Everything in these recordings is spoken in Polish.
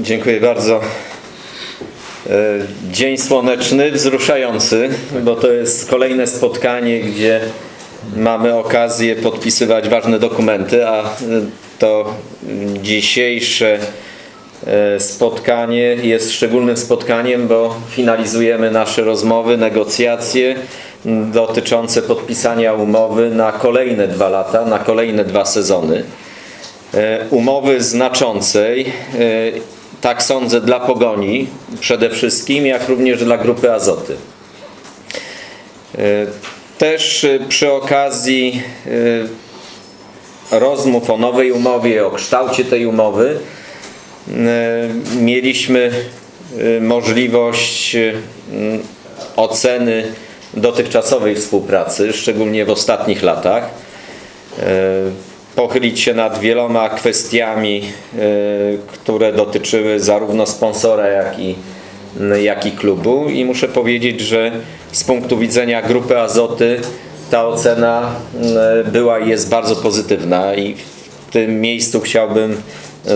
Dziękuję bardzo. E, Dzień słoneczny, wzruszający, bo to jest kolejne spotkanie, gdzie mamy okazję podpisywać ważne dokumenty, a to dzisiejsze e, spotkanie jest szczególnym spotkaniem, bo finalizujemy nasze rozmowy, negocjacje dotyczące podpisania umowy na kolejne dwa lata, na kolejne dwa sezony. E, umowy znaczącej, e, tak sądzę, dla Pogoni przede wszystkim, jak również dla Grupy Azoty. E, Też przy okazji rozmów o nowej umowie, o kształcie tej umowy, mieliśmy możliwość oceny dotychczasowej współpracy, szczególnie w ostatnich latach pochylić się nad wieloma kwestiami, e, które dotyczyły zarówno sponsora, jak i, jak i klubu. I muszę powiedzieć, że z punktu widzenia grupy Azoty ta ocena e, była i jest bardzo pozytywna i w tym miejscu chciałbym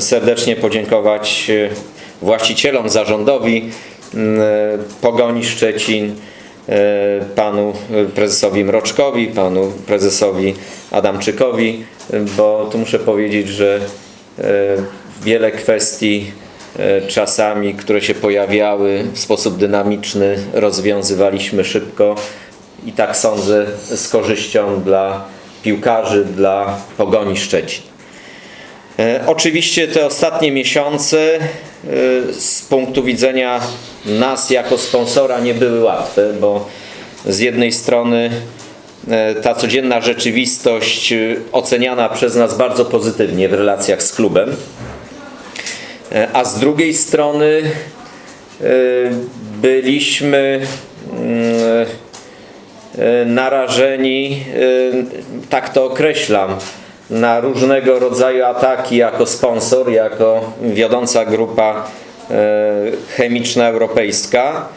serdecznie podziękować e, właścicielom, zarządowi Pogoni Szczecin, panu prezesowi Mroczkowi, panu prezesowi Adamczykowi, bo tu muszę powiedzieć, że e, wiele kwestii e, czasami, które się pojawiały w sposób dynamiczny, rozwiązywaliśmy szybko i tak sądzę z korzyścią dla piłkarzy, dla Pogoni Szczecin. E, Oczywiście te ostatnie miesiące e, z punktu widzenia nas jako sponsora nie były łatwe, bo z jednej strony e, ta codzienna rzeczywistość e, oceniana przez nas bardzo pozytywnie w relacjach z klubem, a z drugiej strony byliśmy mm, narażeni, tak to określam, na różnego rodzaju ataki jako sponsor, jako wiodąca grupa e, chemiczna europejska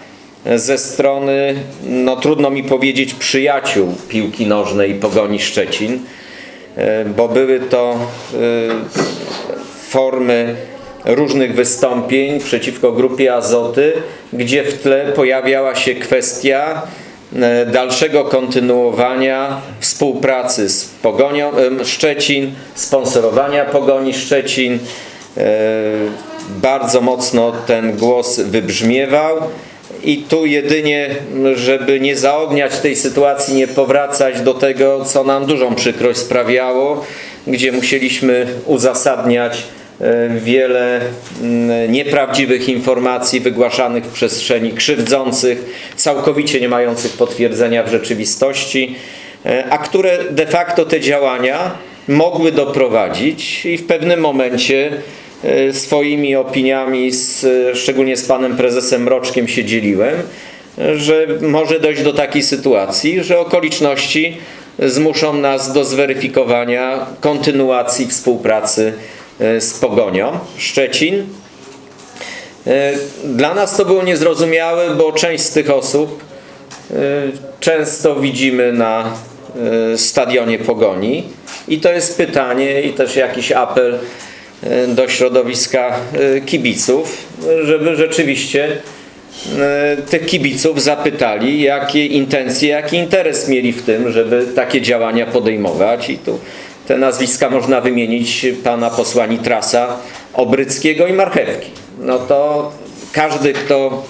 ze strony, no trudno mi powiedzieć, przyjaciół piłki nożnej Pogoni Szczecin, e, bo były to e, formy różnych wystąpień przeciwko grupie Azoty, gdzie w tle pojawiała się kwestia dalszego kontynuowania współpracy z Pogonią Szczecin, sponsorowania Pogoni Szczecin. E, Bardzo mocno ten głos wybrzmiewał i tu jedynie, żeby nie zaogniać tej sytuacji, nie powracać do tego, co nam dużą przykrość sprawiało, gdzie musieliśmy uzasadniać e, wiele mm, nieprawdziwych informacji wygłaszanych w przestrzeni, krzywdzących, całkowicie nie mających potwierdzenia w rzeczywistości, e, a które de facto te działania mogły doprowadzić i w pewnym momencie e, swoimi opiniami, z, szczególnie z panem prezesem Mroczkiem się dzieliłem, że może dojść do takiej sytuacji, że okoliczności zmuszą nas do zweryfikowania kontynuacji współpracy e, z Pogonią Szczecin. E, Dla nas to było niezrozumiałe, bo część z tych osób e, często widzimy na e, stadionie Pogoni i to jest pytanie i też jakiś apel e, do środowiska e, kibiców, żeby rzeczywiście e, tych kibiców zapytali, jakie intencje, jaki interes mieli w tym, żeby takie działania podejmować. I tu te nazwiska można wymienić pana posła Nitrasa, Obryckiego i Marchewki. No to każdy, kto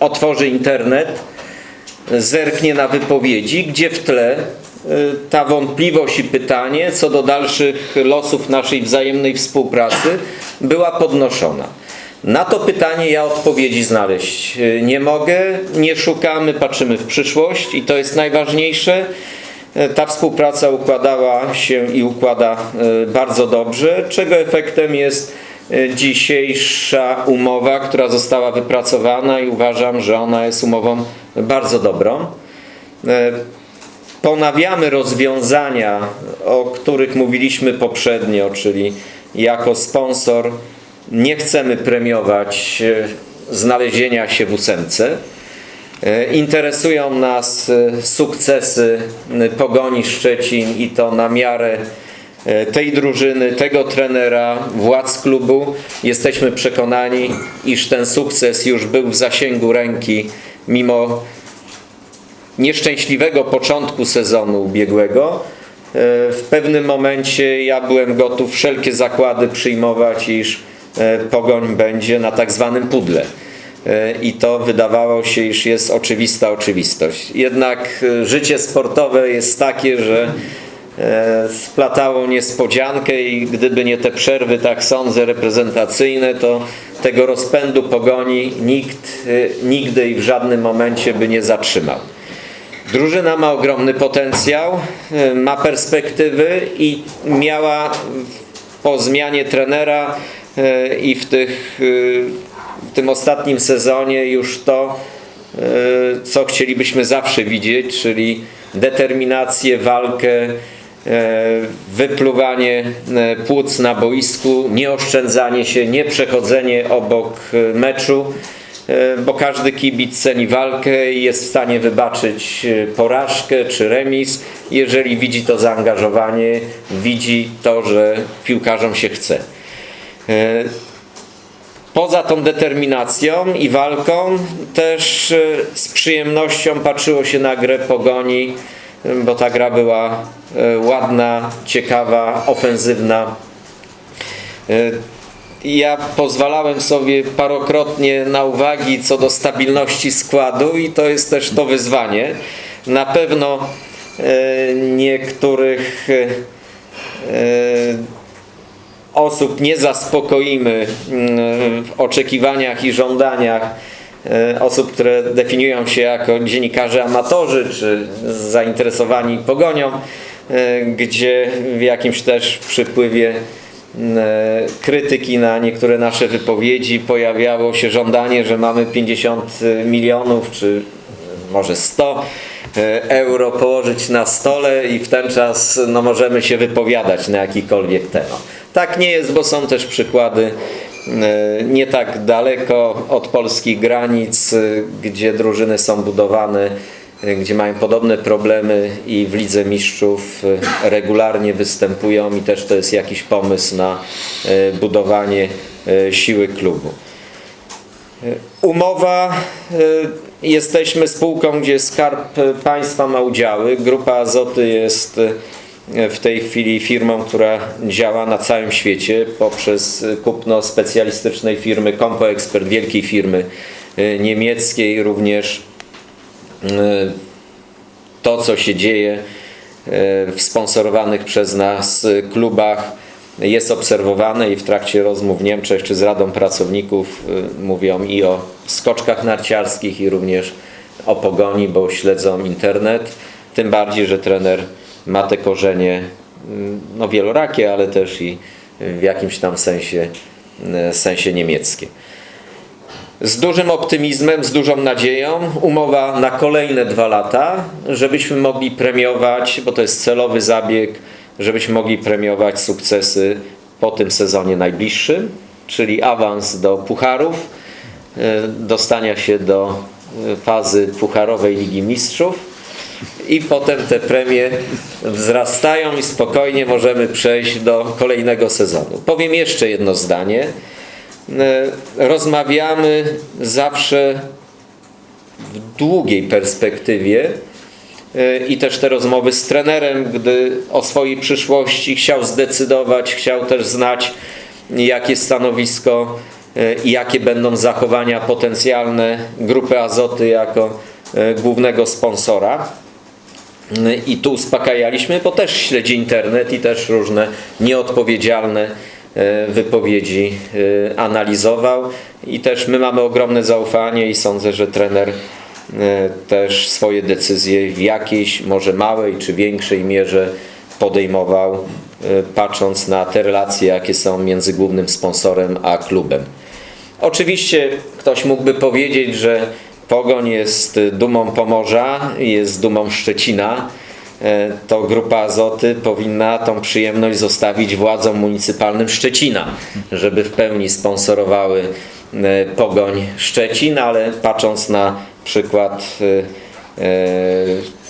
otworzy internet, zerknie na wypowiedzi, gdzie w tle y, ta wątpliwość i pytanie co do dalszych losów naszej wzajemnej współpracy była podnoszona. Na to pytanie ja odpowiedzi znaleźć y, nie mogę, nie szukamy, patrzymy w przyszłość i to jest najważniejsze. Y, Ta współpraca układała się i układa y, bardzo dobrze, czego efektem jest y, dzisiejsza umowa, która została wypracowana i uważam, że ona jest umową bardzo dobrą. E, Ponawiamy rozwiązania, o których mówiliśmy poprzednio, czyli jako sponsor nie chcemy premiować e, znalezienia się w ósemce. E, Interesują nas e, sukcesy e, Pogoni Szczecin i to na miarę tej drużyny, tego trenera, władz klubu. Jesteśmy przekonani, iż ten sukces już był w zasięgu ręki, mimo nieszczęśliwego początku sezonu ubiegłego. W pewnym momencie ja byłem gotów wszelkie zakłady przyjmować, iż pogoń będzie na tak zwanym pudle. E, I to wydawało się, iż jest oczywista oczywistość. Jednak e, życie sportowe jest takie, że e, splatało niespodziankę i gdyby nie te przerwy, tak sądzę, reprezentacyjne, to tego rozpędu pogoni nikt nigdy i w żadnym momencie by nie zatrzymał. Drużyna ma ogromny potencjał, ma perspektywy i miała po zmianie trenera i w, tych, tym ostatnim sezonie już to, y, co chcielibyśmy zawsze widzieć, czyli determinację, walkę, y, wypluwanie y, płuc na boisku, nieoszczędzanie się, nie przechodzenie obok meczu. E, bo każdy kibic ceni walkę i jest w stanie wybaczyć e, porażkę czy remis, jeżeli widzi to zaangażowanie, widzi to, że piłkarzom się chce. Poza tą determinacją i walką też e, z przyjemnością patrzyło się na grę Pogoni, bo ta gra była e, ładna, ciekawa, ofensywna. E, ja pozwalałem sobie parokrotnie na uwagi co do stabilności składu i to jest też to wyzwanie. Na pewno niektórych osób nie zaspokoimy mm, w oczekiwaniach i żądaniach e, osób, które definiują się jako dziennikarze amatorzy czy zainteresowani pogonią, e, gdzie w jakimś też przypływie e, krytyki na niektóre nasze wypowiedzi pojawiało się żądanie, że mamy 50 milionów czy może 100 e, euro położyć na stole i w ten czas no, możemy się wypowiadać na jakikolwiek temat. Tak nie jest, bo są też przykłady e, nie tak daleko od polskich granic, e, gdzie drużyny są budowane, e, gdzie mają podobne problemy i w Lidze Mistrzów regularnie występują i też to jest jakiś pomysł na budowanie siły klubu. Umowa, jesteśmy spółką, gdzie Skarb Państwa ma udziały. Grupa Azoty jest w tej chwili firmą, która działa na całym świecie poprzez kupno specjalistycznej firmy Compo Expert, wielkiej firmy y, niemieckiej, również y, to, co się dzieje w sponsorowanych przez nas klubach jest obserwowane i w trakcie rozmów w Niemczech czy z Radą Pracowników mówią i o skoczkach narciarskich i również o pogoni, bo śledzą internet. Tym bardziej, że trener ma te korzenie y, no, wielorakie, ale też i w jakimś tam sensie, y, sensie niemieckie. Z dużym optymizmem, z dużą nadzieją, umowa na kolejne dwa lata, żebyśmy mogli premiować, bo to jest celowy zabieg, żebyśmy mogli premiować sukcesy po tym sezonie najbliższym, czyli awans do pucharów, e, dostania się do e, fazy pucharowej Ligi Mistrzów i potem te premie wzrastają i spokojnie możemy przejść do kolejnego sezonu. Powiem jeszcze jedno zdanie. E, Rozmawiamy zawsze w długiej perspektywie e, i też te rozmowy z trenerem, gdy o swojej przyszłości chciał zdecydować, chciał też znać jakie stanowisko e, i jakie będą zachowania potencjalne grupy Azoty jako głównego sponsora. I tu uspokajaliśmy, bo też śledzi internet i też różne nieodpowiedzialne e, wypowiedzi e, analizował i też my mamy ogromne zaufanie i sądzę, że trener e, też swoje decyzje w jakiejś może małej czy większej mierze podejmował, patrząc na te relacje, jakie są między głównym sponsorem a klubem. Oczywiście ktoś mógłby powiedzieć, że Pogoń jest dumą Pomorza, jest dumą Szczecina. E, To grupa Azoty powinna tą przyjemność zostawić władzom municypalnym Szczecina, żeby w pełni sponsorowały e, Pogoń Szczecin, ale patrząc na przykład e,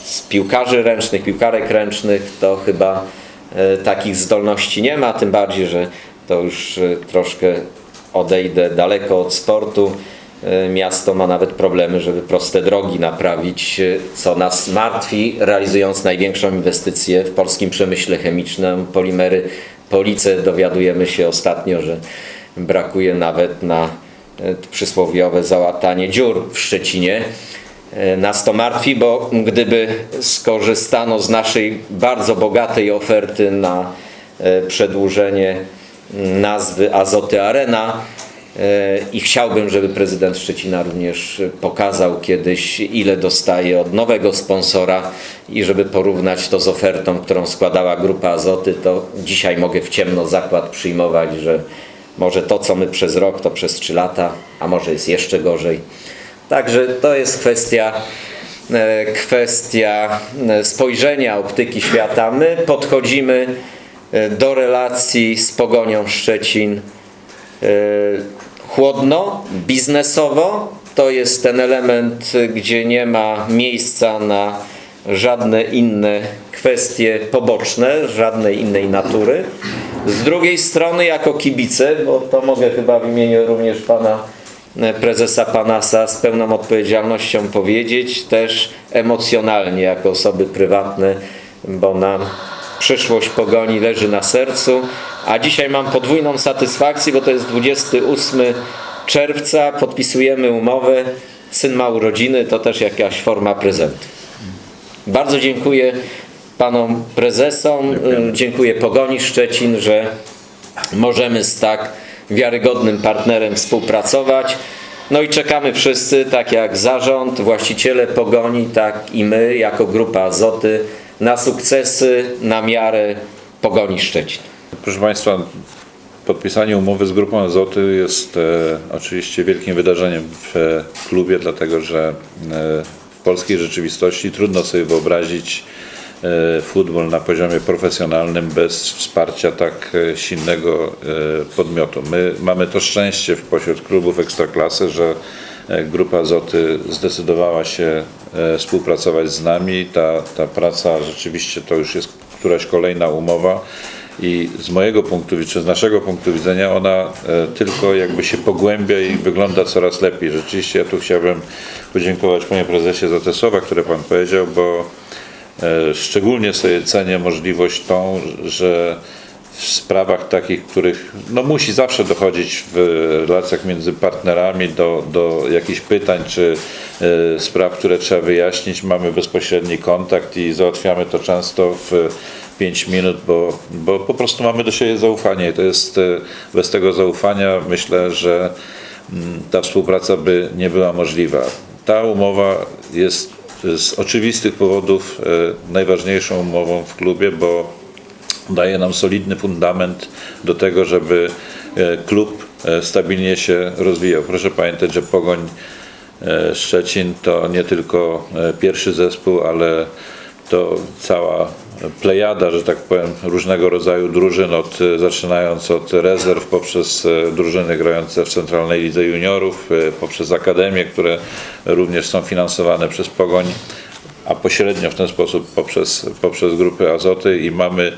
z piłkarzy ręcznych, piłkarek ręcznych, to chyba takich zdolności nie ma, tym bardziej, że to już troszkę odejdę daleko od sportu. E, Miasto ma nawet problemy, żeby proste drogi naprawić, e, co nas martwi, realizując największą inwestycję w polskim przemyśle chemicznym, polimery Police. Dowiadujemy się ostatnio, że brakuje nawet na e, przysłowiowe załatanie dziur w Szczecinie. Nas to martwi, bo gdyby skorzystano z naszej bardzo bogatej oferty na przedłużenie nazwy Azoty Arena i chciałbym, żeby prezydent Szczecina również pokazał kiedyś, ile dostaje od nowego sponsora i żeby porównać to z ofertą, którą składała Grupa Azoty, to dzisiaj mogę w ciemno zakład przyjmować, że może to, co my przez rok, to przez trzy lata, a może jest jeszcze gorzej. Także to jest kwestia, e, kwestia e, spojrzenia optyki świata. My podchodzimy e, do relacji z Pogonią Szczecin e, chłodno, biznesowo. To jest ten element, e, gdzie nie ma miejsca na żadne inne kwestie poboczne, żadnej innej natury. Z drugiej strony, jako kibice, bo to mogę chyba w imieniu również pana e, prezesa Panasa z pełną odpowiedzialnością powiedzieć, też emocjonalnie, jako osoby prywatne, bo nam przyszłość pogoni leży na sercu. A dzisiaj mam podwójną satysfakcję, bo to jest 28 czerwca, podpisujemy umowę. Syn ma urodziny, to też jakaś forma prezentu. Bardzo dziękuję panom prezesom, dziękuję, Pogoni Szczecin, że możemy z tak wiarygodnym partnerem współpracować. No i czekamy wszyscy, tak jak zarząd, właściciele Pogoni, tak i my jako Grupa Azoty na sukcesy na miarę Pogoni Szczecin. Proszę Państwa, podpisanie umowy z Grupą Azoty jest e, oczywiście wielkim wydarzeniem w e, klubie, dlatego że e, w polskiej rzeczywistości trudno sobie wyobrazić e, futbol na poziomie profesjonalnym bez wsparcia tak e, silnego e, podmiotu. My mamy to szczęście pośród klubów ekstraklasy, że e, Grupa Azoty zdecydowała się współpracować z nami. Ta, ta praca rzeczywiście to już jest któraś kolejna umowa i z mojego punktu widzenia, z naszego punktu widzenia ona e, tylko jakby się pogłębia i wygląda coraz lepiej. Rzeczywiście ja tu chciałbym podziękować panie prezesie za te słowa, które pan powiedział, bo e, szczególnie sobie cenię możliwość tą, że w sprawach takich, których no musi zawsze dochodzić w relacjach między partnerami do, do jakichś pytań czy e, spraw, które trzeba wyjaśnić, mamy bezpośredni kontakt i załatwiamy to często w 5 minut, bo, bo po prostu mamy do siebie zaufanie. I to jest e, bez tego zaufania myślę, że mm, ta współpraca by nie była możliwa. Ta umowa jest z oczywistych powodów e, najważniejszą umową w klubie, bo daje nam solidny fundament do tego, żeby e, klub e, stabilnie się rozwijał. Proszę pamiętać, że Pogoń e, Szczecin to nie tylko e, pierwszy zespół, ale to cała plejada, że tak powiem, różnego rodzaju drużyn, od, e, zaczynając od rezerw poprzez e, drużyny grające w Centralnej Lidze Juniorów, e, poprzez akademie, które również są finansowane przez Pogoń, a pośrednio w ten sposób poprzez, poprzez grupy Azoty i mamy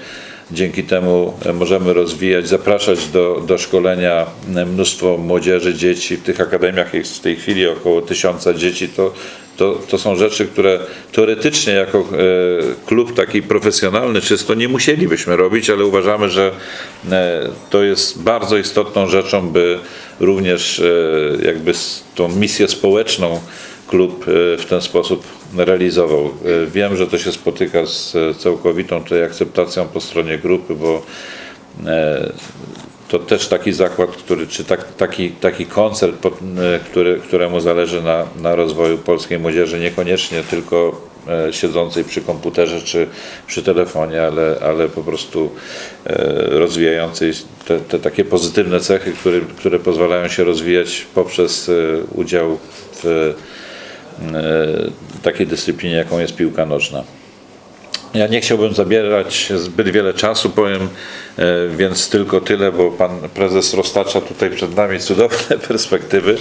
dzięki temu możemy rozwijać, zapraszać do, do szkolenia mnóstwo młodzieży, dzieci. W tych akademiach jest w tej chwili około tysiąca dzieci. To, to, to są rzeczy, które teoretycznie jako e, klub taki profesjonalny czysto nie musielibyśmy robić, ale uważamy, że e, to jest bardzo istotną rzeczą, by również e, jakby tą misję społeczną klub w ten sposób realizował. Wiem, że to się spotyka z całkowitą tutaj akceptacją po stronie grupy, bo to też taki zakład, który, czy tak, taki, taki koncert, e, który, któremu zależy na, na rozwoju polskiej młodzieży, niekoniecznie tylko e, siedzącej przy komputerze czy przy telefonie, ale, ale po prostu e, rozwijającej te, te takie pozytywne cechy, które, które pozwalają się rozwijać poprzez udział w takiej dyscyplinie, jaką jest piłka nożna. Ja nie chciałbym zabierać zbyt wiele czasu, powiem e, więc tylko tyle, bo pan prezes roztacza tutaj przed nami cudowne perspektywy.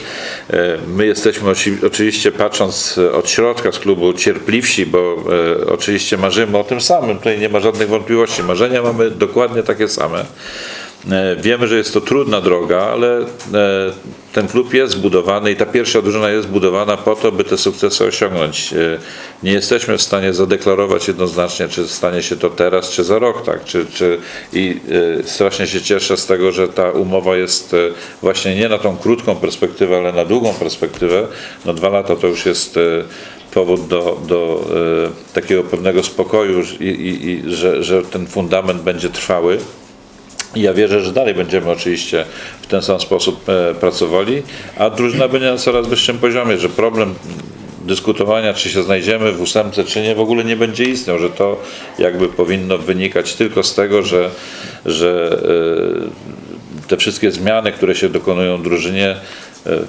E, My jesteśmy oczywiście patrząc e, od środka z klubu cierpliwsi, bo oczywiście marzymy o tym samym, tutaj nie ma żadnych wątpliwości. Marzenia mamy dokładnie takie same. E, Wiemy, że jest to trudna droga, ale e, ten klub jest zbudowany i ta pierwsza drużyna jest zbudowana po to, by te sukcesy osiągnąć. E, Nie jesteśmy w stanie zadeklarować jednoznacznie, czy stanie się to teraz, czy za rok, tak? Czy, czy, I strasznie się cieszę z tego, że ta umowa jest właśnie nie na tą krótką perspektywę, ale na długą perspektywę. No dwa lata to już jest powód do, do takiego pewnego spokoju i, i, i że, że ten fundament będzie trwały. I Ja wierzę, że dalej będziemy oczywiście w ten sam sposób e, pracowali, a drużyna będzie na coraz wyższym poziomie, że problem dyskutowania, czy się znajdziemy w ósemce, czy nie, w ogóle nie będzie istniał, że to jakby powinno wynikać tylko z tego, że, że e, te wszystkie zmiany, które się dokonują w drużynie, e,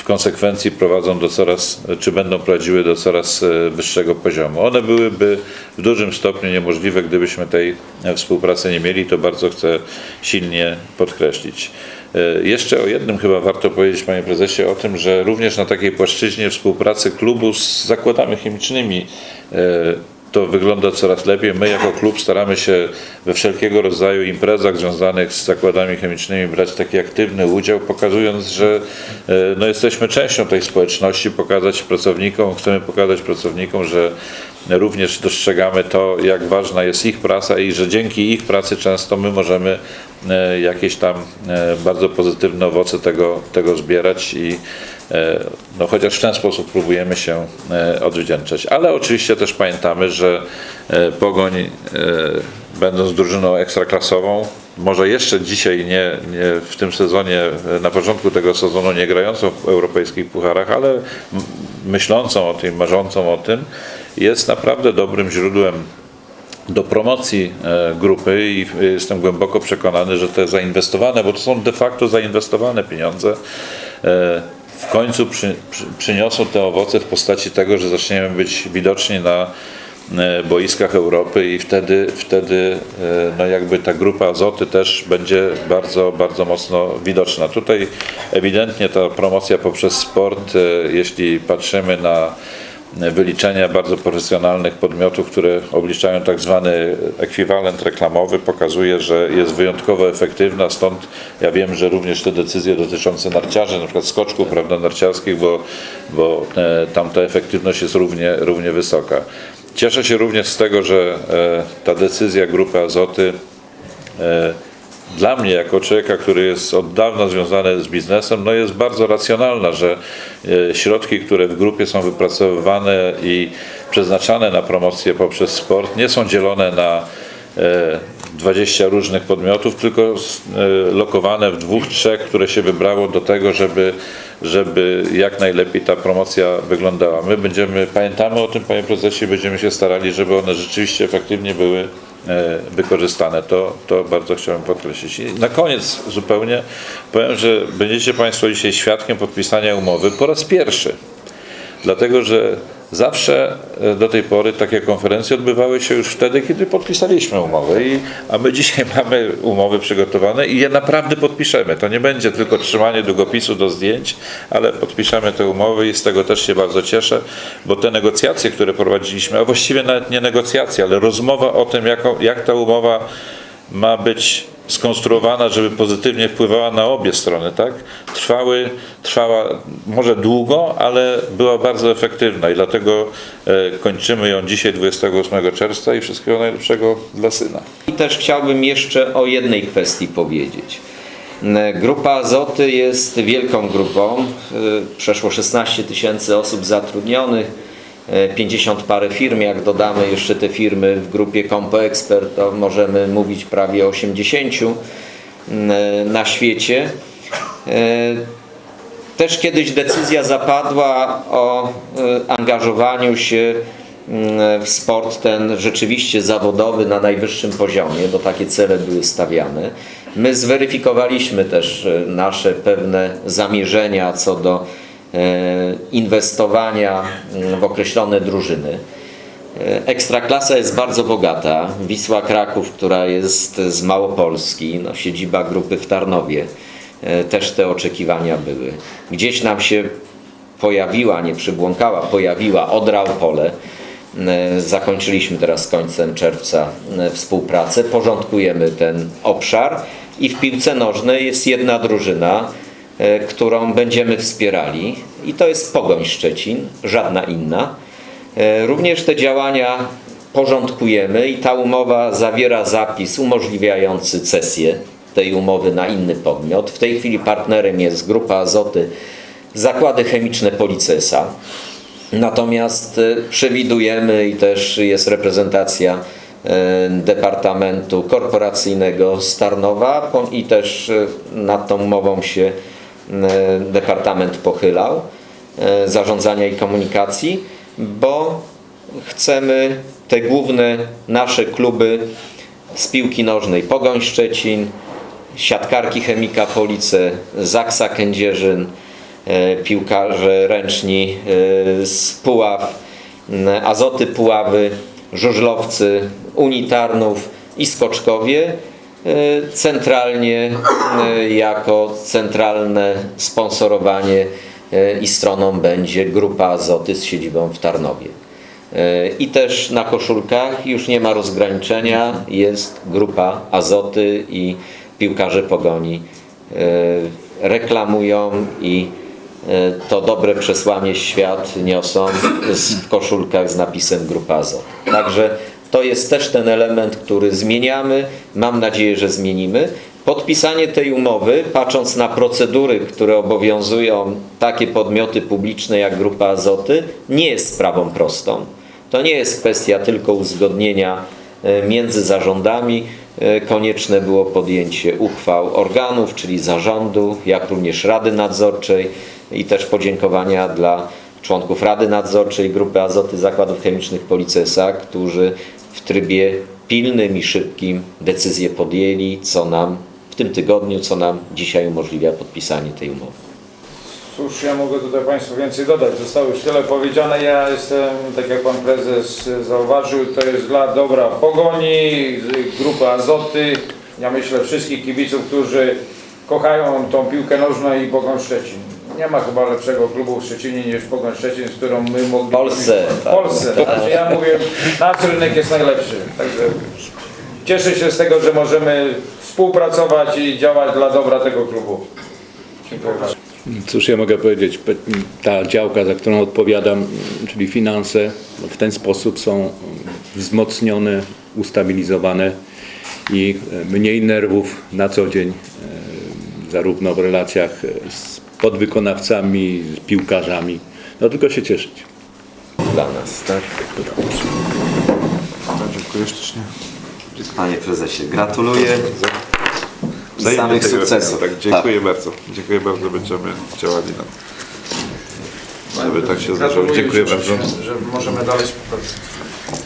w konsekwencji prowadzą do coraz, czy będą prowadziły do coraz e, wyższego poziomu. One byłyby w dużym stopniu niemożliwe, gdybyśmy tej e, współpracy nie mieli, to bardzo chcę silnie podkreślić. E, Jeszcze o jednym chyba warto powiedzieć, panie prezesie, o tym, że również na takiej płaszczyźnie współpracy klubu z zakładami chemicznymi to wygląda coraz lepiej. My jako klub staramy się we wszelkiego rodzaju imprezach związanych z zakładami chemicznymi brać taki aktywny udział, pokazując, że e, no, jesteśmy częścią tej społeczności, pokazać pracownikom, chcemy pokazać pracownikom, że również dostrzegamy to, jak ważna jest ich praca i że dzięki ich pracy często my możemy e, jakieś tam e, bardzo pozytywne owoce tego, tego zbierać i no, chociaż w ten sposób próbujemy się e, odwdzięczać. Ale oczywiście też pamiętamy, że e, Pogoń e, będąc drużyną ekstraklasową, może jeszcze dzisiaj nie, nie w tym sezonie, e, na początku tego sezonu nie grającą w europejskich pucharach, ale myślącą o tym, marzącą o tym, jest naprawdę dobrym źródłem do promocji e, grupy i e, jestem głęboko przekonany, że te zainwestowane, bo to są de facto zainwestowane pieniądze, e, w końcu przy, przy, przyniosą te owoce w postaci tego, że zaczniemy być widoczni na e, boiskach Europy i wtedy, wtedy e, no jakby ta grupa Azoty też będzie bardzo, bardzo mocno widoczna. Tutaj ewidentnie ta promocja poprzez sport, e, jeśli patrzymy na wyliczenia bardzo profesjonalnych podmiotów, które obliczają tak zwany ekwiwalent reklamowy, pokazuje, że jest wyjątkowo efektywna, stąd ja wiem, że również te decyzje dotyczące narciarzy, na przykład skoczków prawda, narciarskich, bo, bo e, tam ta efektywność jest równie, równie wysoka. Cieszę się również z tego, że e, ta decyzja Grupy Azoty e, dla mnie, jako człowieka, który jest od dawna związany z biznesem, no jest bardzo racjonalna, że e, środki, które w grupie są wypracowywane i przeznaczane na promocję poprzez sport, nie są dzielone na e, 20 różnych podmiotów, tylko e, lokowane w dwóch, trzech, które się wybrało do tego, żeby, żeby jak najlepiej ta promocja wyglądała. My będziemy, pamiętamy o tym, panie prezesie, będziemy się starali, żeby one rzeczywiście efektywnie były e, wykorzystane. To, to bardzo chciałem podkreślić. I na koniec zupełnie powiem, że będziecie Państwo dzisiaj świadkiem podpisania umowy po raz pierwszy. Dlatego, że zawsze e, do tej pory takie konferencje odbywały się już wtedy, kiedy podpisaliśmy umowę. I, a my dzisiaj mamy umowy przygotowane i je naprawdę podpiszemy. To nie będzie tylko trzymanie długopisu do zdjęć, ale podpiszemy te umowy i z tego też się bardzo cieszę, bo te negocjacje, które prowadziliśmy, a właściwie nawet nie negocjacje, ale rozmowa o tym, jaką, jak ta umowa ma być skonstruowana, żeby pozytywnie wpływała na obie strony, tak? Trwały, trwała może długo, ale była bardzo efektywna i dlatego e, kończymy ją dzisiaj 28 czerwca i wszystkiego najlepszego dla syna. I też chciałbym jeszcze o jednej kwestii powiedzieć. Grupa Azoty jest wielką grupą, y, przeszło 16 tysięcy osób zatrudnionych, 50 parę firm, jak dodamy jeszcze te firmy w grupie Compo Expert, to możemy mówić prawie o 80 mm, na świecie. Y, też kiedyś decyzja zapadła o angażowaniu się mm, w sport ten rzeczywiście zawodowy na najwyższym poziomie, bo takie cele były stawiane. My zweryfikowaliśmy też nasze pewne zamierzenia co do e, inwestowania mm, w określone drużyny. E, Ekstraklasa jest bardzo bogata. Wisła Kraków, która jest z Małopolski, no, siedziba grupy w Tarnowie, e, też te oczekiwania były. Gdzieś nam się pojawiła, nie przybłąkała, pojawiła Odra Opole. E, Zakończyliśmy teraz końcem czerwca e, współpracę, porządkujemy ten obszar i w piłce nożnej jest jedna drużyna, e, którą będziemy wspierali i to jest Pogoń Szczecin, żadna inna. E, Również te działania porządkujemy i ta umowa zawiera zapis umożliwiający cesję tej umowy na inny podmiot. W tej chwili partnerem jest Grupa Azoty Zakłady Chemiczne Policesa. Natomiast e, przewidujemy i też jest reprezentacja e, Departamentu Korporacyjnego z Tarnowa po- i też e, nad tą umową się e, Departament pochylał e, zarządzania i komunikacji, bo chcemy te główne nasze kluby z piłki nożnej. Pogoń Szczecin, siatkarki Chemika Police, Zaksa Kędzierzyn, e, piłkarze ręczni e, z Puław, Azoty Puławy, Żużlowcy, Unitarnów i Skoczkowie. e, centralnie e, jako centralne sponsorowanie e, i stroną będzie Grupa Azoty z siedzibą w Tarnowie. E, I też na koszulkach już nie ma rozgraniczenia, jest grupa Azoty i piłkarze Pogoni e, reklamują i e, to dobre przesłanie świat niosą w koszulkach z napisem Grupa Azoty. Także to jest też ten element, który zmieniamy. Mam nadzieję, że zmienimy. Podpisanie tej umowy, patrząc na procedury, które obowiązują takie podmioty publiczne jak Grupa Azoty, nie jest sprawą prostą. To nie jest kwestia tylko uzgodnienia e, między zarządami. E, Konieczne było podjęcie uchwał organów, czyli zarządu, jak również Rady Nadzorczej i też podziękowania dla członków Rady Nadzorczej Grupy Azoty Zakładów Chemicznych Policesa, którzy w trybie pilnym i szybkim decyzję podjęli, co nam w tym tygodniu, co nam dzisiaj umożliwia podpisanie tej umowy. Cóż, ja mogę tutaj Państwu więcej dodać. Zostało już tyle powiedziane. Ja jestem, tak jak Pan Prezes zauważył, to jest dla dobra Pogoni, grupy Azoty. Ja myślę wszystkich kibiców, którzy kochają tą piłkę nożną i Pogoń Szczecin. Nie ma chyba lepszego klubu w Szczecinie niż Pogoń Szczecin, z którą my mogliśmy... W Polsce, W tak. Polsce. Znaczy ja mówię, nasz rynek jest najlepszy. Także cieszę się z tego, że możemy współpracować i działać dla dobra tego klubu. Dziękuję bardzo. Cóż ja mogę powiedzieć, ta działka, za którą odpowiadam, czyli finanse, w ten sposób są wzmocnione, ustabilizowane i mniej nerwów na co dzień, e, zarówno w relacjach z podwykonawcami, z piłkarzami. No tylko się cieszyć. Dla nas, tak? Dziękuję ślicznie. Panie Prezesie, gratuluję i Wzajemnie samych sukcesów. Tak, dziękuję bardzo. Dziękuję bardzo, będziemy działali na to. Żeby tak się zdarzyło. Dziękuję bardzo. Że możemy dalej współpracować.